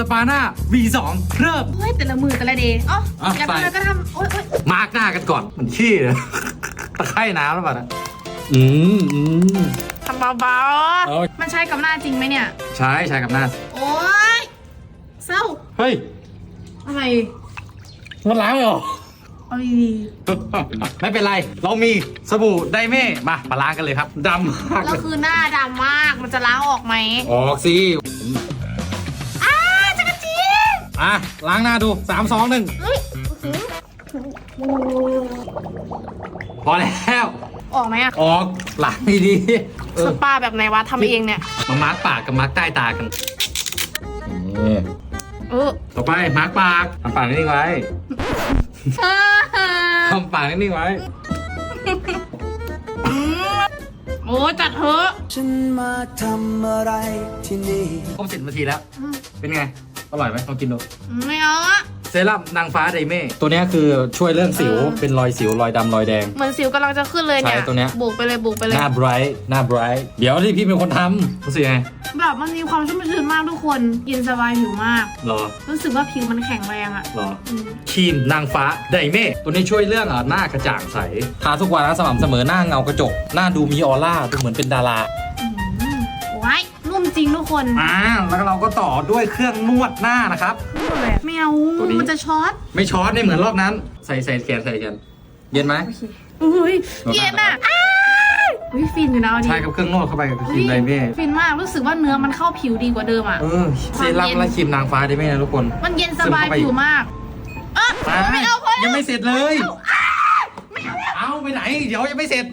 สปาหน้า V2 เริ่ม เฮ้ยแต่ละมือแต่ละเดย์อ๋ออะอยากไปทำอะไรก็ทำโอ๊ยโอ๊ยมาร์กหน้ากันก่อน มันขี้เลย ตะไคร่น้ำแล้วป่ะนะอืมอืมทำเบาเอาๆ มันใช้กับหน้าจริงไหมเนี่ย ใช้ใช้กับหน้า โอ๊ยเศร้าเฮ้ย อะไรมันล้างไม่ออกเอาดีไม่เป็นไร เรามีสบู่ไดเม่มามาล้างกันเลยครับดำมากๆแล้วคือหน้าดำมากมันจะล้างออกไหมออกสิอ้าจักรจี อะล้างหน้าดูสามสองหนึ่งเฮ้ยอื้อหือพอแล้วออกไหมอะออกล้างดีๆเอสอปาแบบไหนวะทำเองเนี่ย มามาร์กปากกับมาร์กใต้ตากันนี่เออต่อไปมาร์กปากทำปากนิ่งๆไว้อ่าทำปากนิ่งๆไว้อืมโอ้จัดเถอะ ฉันมาทำอะไรที่นี่ครบสิบนาทีแล้ว เป็นไง อร่อยไหมลองกินดูไม่เอาอะ เซรั่มนางฟ้าไดเม่ ตัวเนี้ยคือช่วยเรื่องสิวเออ เป็นรอยสิวรอยดำรอยแดง เหมือนสิวกำลังจะขึ้นเลยเนี่ย ใช่ตัวเนี้ย บุกไปเลยบุกไปเลยหน้าไบรท์หน้าไบรท์เดี๋ยวที่พี่เป็นคนทำรู้สึกยังไงแบบมันมีความชุ่มชื้นมากทุกคนเย็นสบายผิวมาก รอรู้สึกว่าผิวมันแข็งแรงอะรออืมครีมนางฟ้าไดเม่ ตัวนี้ช่วยเรื่องอะหน้ากระจ่างใส ทาทุกวันนะสม่ำเสมอหน้าเงากระจก หน้าดูมีออร่าดูเหมือนเป็นดารา อืมไว้นุ่ มจริงทุกคนอ่าแล้วเราก็ต่อด้วยเครื่องนวดหน้านะครับนุ่มเลยไม่เอาตัวนี้ มันจะช็อตไม่ช็อตไม่เหมือนรอบนั้น ใส่ใส่แขนใส่แขนเย็นไหม อุ้ยเย็นอะอ้ายอุ้ยฟินอยู่นะเอาดิใช่กับเครื่องนวดเข้าไปกับครีมไดเม่ฟินมากรู้สึกว่าเนื้อมันเข้าผิวดีกว่าเดิมอะเออเซรั่มและครีมนางฟ้าไดเม่นะทุกคนมันเย็นสบายผิวมากเออมาไม่เอาพอแล้วยังไม่เสร็จเลยเอาอ้าไม่เอาแล้วเอาไปไหน เดี๋ยวยังไม่เสร็จ